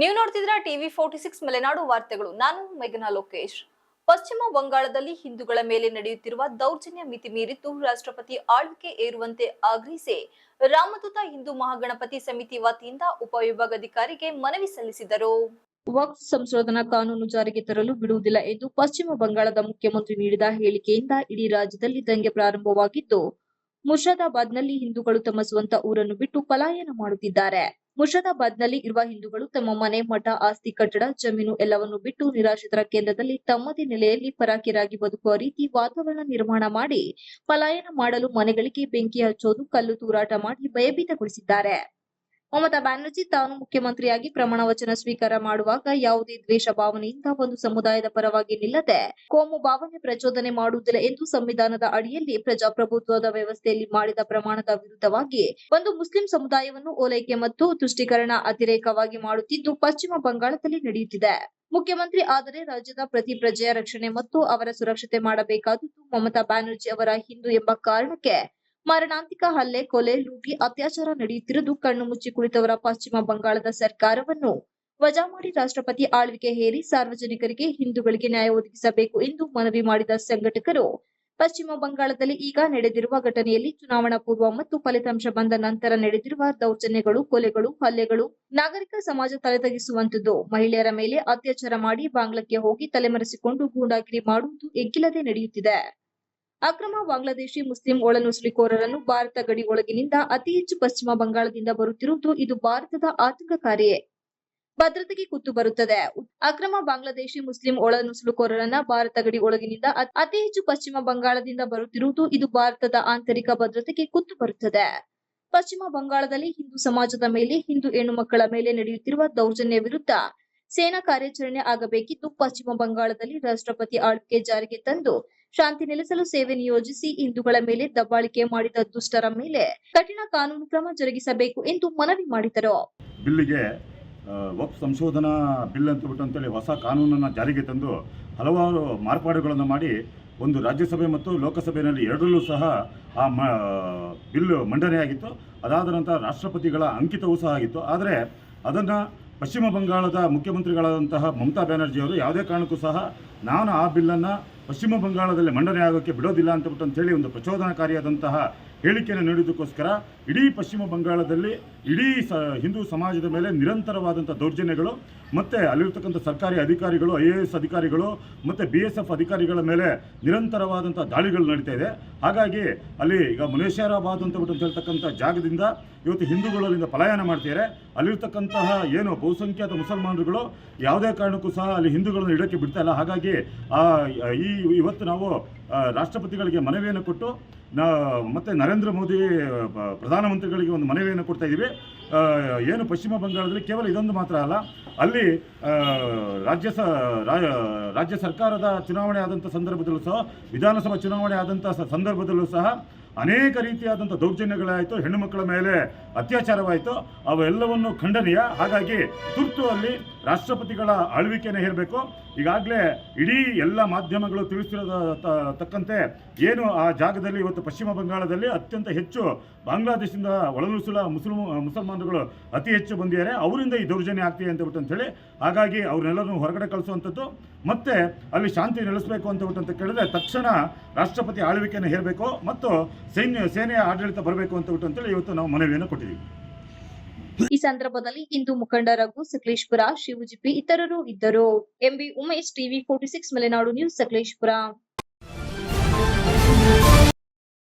ನೀವು ನೋಡ್ತಿದ್ರ TV forty six Malenadu ವಾರ್ತೆಗಳು. ನಾನು ಮೇಘನಾ ಲೋಕೇಶ್. ಪಶ್ಚಿಮ ಬಂಗಾಳದಲ್ಲಿ ಹಿಂದೂಗಳ ಮೇಲೆ ನಡೆಯುತ್ತಿರುವ ದೌರ್ಜನ್ಯ ಮಿತಿ ಮೀರಿದ್ದು ರಾಷ್ಟ್ರಪತಿ ಆಳ್ವಿಕೆ ಏರುವಂತೆ ಆಗ್ರಹಿಸಿ ರಾಮದೂತ ಹಿಂದೂ ಮಹಾಗಣಪತಿ ಸಮಿತಿ ವತಿಯಿಂದ ಉಪವಿಭಾಗಾಧಿಕಾರಿಗೆ ಮನವಿ ಸಲ್ಲಿಸಿದರು. ವಕ್ಫ್ ಸಂಶೋಧನಾ ಕಾನೂನು ಜಾರಿಗೆ ತರಲು ಬಿಡುವುದಿಲ್ಲ ಎಂದು ಪಶ್ಚಿಮ ಬಂಗಾಳದ ಮುಖ್ಯಮಂತ್ರಿ ನೀಡಿದ ಹೇಳಿಕೆಯಿಂದ ಇಡೀ ರಾಜ್ಯದಲ್ಲಿ ದಂಗೆ ಪ್ರಾರಂಭವಾಗಿದ್ದು ಮುರ್ಷಾದಾಬಾದ್ನಲ್ಲಿ ಹಿಂದೂಗಳು ತಮ್ಮ ಸ್ವಂತ ಊರನ್ನು ಬಿಟ್ಟು ಪಲಾಯನ ಮಾಡುತ್ತಿದ್ದಾರೆ. ಮುರ್ಷದಾಬಾದ್ನಲ್ಲಿ ಇರುವ ಹಿಂದೂಗಳು ತಮ್ಮ ಮನೆ, ಮಠ, ಆಸ್ತಿ, ಕಟ್ಟಡ, ಜಮೀನು ಎಲ್ಲವನ್ನು ಬಿಟ್ಟು ನಿರಾಶ್ರಿತರ ಕೇಂದ್ರದಲ್ಲಿ ತಮ್ಮದೇ ನೆಲೆಯಲ್ಲಿ ಪರಾಕಿರಾಗಿ ಬದುಕುವ ರೀತಿ ವಾತಾವರಣ ನಿರ್ಮಾಣ ಮಾಡಿ, ಪಲಾಯನ ಮಾಡಲು ಮನೆಗಳಿಗೆ ಬೆಂಕಿ ಹಚ್ಚೋದು, ಕಲ್ಲು ತೂರಾಟ ಮಾಡಿ ಭಯಭೀತಗೊಳಿಸಿದ್ದಾರೆ. ಮಮತಾ ಬ್ಯಾನರ್ಜಿ ತಾನು ಮುಖ್ಯಮಂತ್ರಿಯಾಗಿ ಪ್ರಮಾಣ ವಚನ ಸ್ವೀಕಾರ ಮಾಡುವಾಗ ಯಾವುದೇ ದ್ವೇಷ ಭಾವನೆಯಿಂದ ಒಂದು ಸಮುದಾಯದ ಪರವಾಗಿ ನಿಲ್ಲದೆ ಕೋಮು ಭಾವನೆ ಪ್ರಚೋದನೆ ಮಾಡುವುದಿಲ್ಲ ಎಂದು ಸಂವಿಧಾನದ ಅಡಿಯಲ್ಲಿ ಪ್ರಜಾಪ್ರಭುತ್ವದ ವ್ಯವಸ್ಥೆಯಲ್ಲಿ ಮಾಡಿದ ಪ್ರಮಾಣದ ವಿರುದ್ಧವಾಗಿ ಒಂದು ಮುಸ್ಲಿಂ ಸಮುದಾಯವನ್ನು ಓಲೈಕೆ ಮತ್ತು ತುಷ್ಟೀಕರಣ ಅತಿರೇಕವಾಗಿ ಮಾಡುತ್ತಿದ್ದು ಪಶ್ಚಿಮ ಬಂಗಾಳದಲ್ಲಿ ನಡೆಯುತ್ತಿದೆ. ಮುಖ್ಯಮಂತ್ರಿ ಆದರೆ ರಾಜ್ಯದ ಪ್ರತಿ ಪ್ರಜೆಯ ರಕ್ಷಣೆ ಮತ್ತು ಅವರ ಸುರಕ್ಷತೆ ಮಾಡಬೇಕಾದದ್ದು ಮಮತಾ ಬ್ಯಾನರ್ಜಿ ಅವರ ಹಿಂದೂ ಎಂಬ ಕಾರಣಕ್ಕೆ ಮಾರಣಾಂತಿಕ ಹಲ್ಲೆ, ಕೊಲೆ, ಲೂಟಿ, ಅತ್ಯಾಚಾರ ನಡೆಯುತ್ತಿರುವುದು ಕಣ್ಣು ಮುಚ್ಚಿ ಕುಳಿತವರ ಪಶ್ಚಿಮ ಬಂಗಾಳದ ಸರ್ಕಾರವನ್ನು ವಜಾ ಮಾಡಿ ರಾಷ್ಟ್ರಪತಿ ಆಳ್ವಿಕೆ ಹೇರಿ ಸಾರ್ವಜನಿಕರಿಗೆ ಹಿಂದೂಗಳಿಗೆ ನ್ಯಾಯ ಒದಗಿಸಬೇಕು ಎಂದು ಮನವಿ ಮಾಡಿದ ಸಂಘಟಕರು, ಪಶ್ಚಿಮ ಬಂಗಾಳದಲ್ಲಿ ಈಗ ನಡೆದಿರುವ ಘಟನೆಯಲ್ಲಿ ಚುನಾವಣಾ ಪೂರ್ವ ಮತ್ತು ಫಲಿತಾಂಶ ಬಂದ ನಂತರ ನಡೆದಿರುವ ದೌರ್ಜನ್ಯಗಳು, ಕೊಲೆಗಳು, ಹಲ್ಲೆಗಳು ನಾಗರಿಕ ಸಮಾಜ ತಲೆತಗಿಸುವಂತದ್ದು ಮಹಿಳೆಯರ ಮೇಲೆ ಅತ್ಯಾಚಾರ ಮಾಡಿ ಬಾಂಗ್ಲಕ್ಕೆ ಹೋಗಿ ತಲೆಮರೆಸಿಕೊಂಡು ಗೂಂಡಾಗಿರಿ ಮಾಡುವುದು ಎಗ್ಗಿಲ್ಲದೆ ನಡೆಯುತ್ತಿದೆ. ಅಕ್ರಮ ಬಾಂಗ್ಲಾದೇಶಿ ಮುಸ್ಲಿಂ ಒಳನುಸುಳಿಕೋರರನ್ನು ಭಾರತ ಗಡಿ ಒಳಗಿನಿಂದ ಅತಿ ಹೆಚ್ಚು ಪಶ್ಚಿಮ ಬಂಗಾಳದಿಂದ ಬರುತ್ತಿರುವುದು ಇದು ಭಾರತದ ಆತಂಕಕಾರಿಯೇ ಭದ್ರತೆಗೆ ಕುತ್ತು ಬರುತ್ತದೆ. ಅಕ್ರಮ ಬಾಂಗ್ಲಾದೇಶಿ ಮುಸ್ಲಿಂ ಒಳನುಸುಳುಕೋರರನ್ನ ಭಾರತ ಗಡಿ ಒಳಗಿನಿಂದ ಅತಿ ಹೆಚ್ಚು ಪಶ್ಚಿಮ ಬಂಗಾಳದಿಂದ ಬರುತ್ತಿರುವುದು ಇದು ಭಾರತದ ಆಂತರಿಕ ಭದ್ರತೆಗೆ ಕುತ್ತು ಬರುತ್ತದೆ. ಪಶ್ಚಿಮ ಬಂಗಾಳದಲ್ಲಿ ಹಿಂದೂ ಸಮಾಜದ ಮೇಲೆ, ಹಿಂದೂ ಹೆಣ್ಣು ಮಕ್ಕಳ ಮೇಲೆ ನಡೆಯುತ್ತಿರುವ ದೌರ್ಜನ್ಯ ವಿರುದ್ಧ ಸೇನಾ ಕಾರ್ಯಾಚರಣೆ ಆಗಬೇಕಿದ್ದು ಪಶ್ಚಿಮ ಬಂಗಾಳದಲ್ಲಿ ರಾಷ್ಟ್ರಪತಿ ಆಳ್ವಿಕೆ ಜಾರಿಗೆ ತಂದು ಶಾಂತಿ ನೆಲೆಸಲು ಸೇವೆ ನಿಯೋಜಿಸಿ ಹಿಂದೂಗಳ ಮೇಲೆ ದಬ್ಬಾಳಿಕೆ ಮಾಡಿದ ದುಷ್ಟರ ಮೇಲೆ ಕಠಿಣ ಕಾನೂನು ಕ್ರಮ ಜರುಗಿಸಬೇಕು ಎಂದು ಮನವಿ ಮಾಡಿದರು. ಬಿಲ್ಲಿಗೆ ವಕ್ ಸಂಶೋಧನಾ ಬಿಲ್ ಅಂತ ಬಿಟ್ಟು ಅಂತೇಳಿ ಹೊಸ ಕಾನೂನನ್ನು ಜಾರಿಗೆ ತಂದು ಹಲವಾರು ಮಾರ್ಪಾಡುಗಳನ್ನು ಮಾಡಿ ಒಂದು ರಾಜ್ಯಸಭೆ ಮತ್ತು ಲೋಕಸಭೆಯಲ್ಲಿ ಎರಡರಲ್ಲೂ ಸಹ ಆ ಮ ಬಿಲ್ ಮಂಡನೆಯಾಗಿತ್ತು. ಅದಾದ ನಂತರ ರಾಷ್ಟ್ರಪತಿಗಳ ಅಂಕಿತವೂ ಸಹ ಆಗಿತ್ತು. ಆದರೆ ಅದನ್ನು ಪಶ್ಚಿಮ ಬಂಗಾಳದ ಮುಖ್ಯಮಂತ್ರಿಗಳಾದಂತಹ ಮಮತಾ ಬ್ಯಾನರ್ಜಿಯವರು ಯಾವುದೇ ಕಾರಣಕ್ಕೂ ಸಹ ನಾನು ಆ ಬಿಲ್ಲನ್ನು ಪಶ್ಚಿಮ ಬಂಗಾಳದಲ್ಲಿ ಮಂಡನೆ ಆಗೋಕ್ಕೆ ಬಿಡೋದಿಲ್ಲ ಅಂತ ಅಂತೇಳಿ ಒಂದು ಪ್ರಚೋದನಕಾರಿಯಾದಂತಹ ಹೇಳಿಕೆಯನ್ನು ನೀಡುವುದಕ್ಕೋಸ್ಕರ ಇಡೀ ಪಶ್ಚಿಮ ಬಂಗಾಳದಲ್ಲಿ, ಇಡೀ ಸ, ಹಿಂದೂ ಸಮಾಜದ ಮೇಲೆ ನಿರಂತರವಾದಂಥ ದೌರ್ಜನ್ಯಗಳು, ಮತ್ತು ಅಲ್ಲಿರ್ತಕ್ಕಂಥ ಸರ್ಕಾರಿ ಅಧಿಕಾರಿಗಳು, ಐ ಎ ಎಸ್ ಅಧಿಕಾರಿಗಳು, ಮತ್ತು ಬಿ ಎಸ್ ಎಫ್ ಅಧಿಕಾರಿಗಳ ಮೇಲೆ ನಿರಂತರವಾದಂಥ ದಾಳಿಗಳು ನಡೀತಾ ಇದೆ. ಹಾಗಾಗಿ ಅಲ್ಲಿ ಈಗ ಮುನೇಶ್ವರಾಬಾದ್ ಅಂತ ಬಿಟ್ಟು ಅಂತ ಹೇಳ್ತಕ್ಕಂಥ ಜಾಗದಿಂದ ಇವತ್ತು ಹಿಂದೂಗಳು ಅಲ್ಲಿಂದ ಪಲಾಯನ ಮಾಡ್ತಿದ್ದಾರೆ ಅಲ್ಲಿರ್ತಕ್ಕಂತಹ ಏನು ಬಹುಸಂಖ್ಯಾತ ಮುಸಲ್ಮಾನರುಗಳು ಯಾವುದೇ ಕಾರಣಕ್ಕೂ ಸಹ ಅಲ್ಲಿ ಹಿಂದೂಗಳನ್ನು ಇಡೋಕ್ಕೆ ಬಿಡ್ತಾ ಇಲ್ಲ. ಹಾಗಾಗಿ ಈ, ಇವತ್ತು ನಾವು ರಾಷ್ಟ್ರಪತಿಗಳಿಗೆ ಮನವಿಯನ್ನು ಕೊಟ್ಟು ನಾ, ಮತ್ತು ನರೇಂದ್ರ ಮೋದಿ ಪ್ರಧಾನಮಂತ್ರಿಗಳಿಗೆ ಒಂದು ಮನವಿಯನ್ನು ಕೊಡ್ತಾ ಇದ್ದೀವಿ. ಏನು ಪಶ್ಚಿಮ ಬಂಗಾಳದಲ್ಲಿ ಕೇವಲ ಇದೊಂದು ಮಾತ್ರ ಅಲ್ಲ, ಅಲ್ಲಿ ರಾಜ್ಯ ಸ ರಾಜ್ಯ ಸರ್ಕಾರದ ಚುನಾವಣೆ ಆದಂಥ ಸಂದರ್ಭದಲ್ಲೂ ಸಹ, ವಿಧಾನಸಭಾ ಚುನಾವಣೆ ಆದಂಥ ಸಂದರ್ಭದಲ್ಲೂ ಸಹ ಅನೇಕ ರೀತಿಯಾದಂಥ ದೌರ್ಜನ್ಯಗಳಾಯಿತು, ಹೆಣ್ಣು ಮಕ್ಕಳ ಮೇಲೆ ಅತ್ಯಾಚಾರವಾಯಿತು, ಅವೆಲ್ಲವನ್ನು ಖಂಡನೀಯ. ಹಾಗಾಗಿ ತುರ್ತು ಅಲ್ಲಿ ರಾಷ್ಟ್ರಪತಿಗಳ ಆಳ್ವಿಕೆಯನ್ನು ಹೇರಬೇಕು. ಈಗಾಗಲೇ ಇಡೀ ಎಲ್ಲ ಮಾಧ್ಯಮಗಳು ತಿಳಿಸಿರೋದ ತಕ್ಕಂತೆ ಏನು ಆ ಜಾಗದಲ್ಲಿ ಇವತ್ತು ಪಶ್ಚಿಮ ಬಂಗಾಳದಲ್ಲಿ ಅತ್ಯಂತ ಹೆಚ್ಚು ಬಾಂಗ್ಲಾದೇಶದಿಂದ ಒಳನುಸುಳ ಮುಸ್ಲಿಂ ಮುಸಲ್ಮಾನರುಗಳು ಅತಿ ಹೆಚ್ಚು ಬಂದಿದ್ದಾರೆ. ಅವರಿಂದ ಈ ದೌರ್ಜನ್ಯ ಆಗ್ತಿದೆ ಅಂತ ಬಿಟ್ಟು ಅಂತೇಳಿ, ಹಾಗಾಗಿ ಅವ್ರನ್ನೆಲ್ಲರನ್ನು ಹೊರಗಡೆ ಕಳಿಸುವಂಥದ್ದು. ಮತ್ತೆ ಅಲ್ಲಿ ಶಾಂತಿ ನೆಲೆಸಬೇಕು ಅಂತ ಬಿಟ್ಟು ಅಂತ ಕೇಳಿದ್ರೆ ತಕ್ಷಣ ರಾಷ್ಟ್ರಪತಿ ಆಳ್ವಿಕೆಯನ್ನು ಹೇರಬೇಕು ಮತ್ತು ಸೈನ್ಯ, ಸೇನೆಯ ಆಡಳಿತ ಬರಬೇಕು ಅಂತ ಬಿಟ್ಟು ಅಂತೇಳಿ ಇವತ್ತು ನಾವು ಮನವಿಯನ್ನು ಕೊಟ್ಟಿದ್ದೀವಿ. ಈ ಸಂದರ್ಭದಲ್ಲಿ ಹಿಂದೂ ಮುಖಂಡ ರಘು, ಸಕಲೇಶ್ಪುರ, ಶಿವಜಿಪಿ ಇತರರು ಇದ್ದರು. MB Umesh, TV forty six, Malenadu news, Sakleshpur.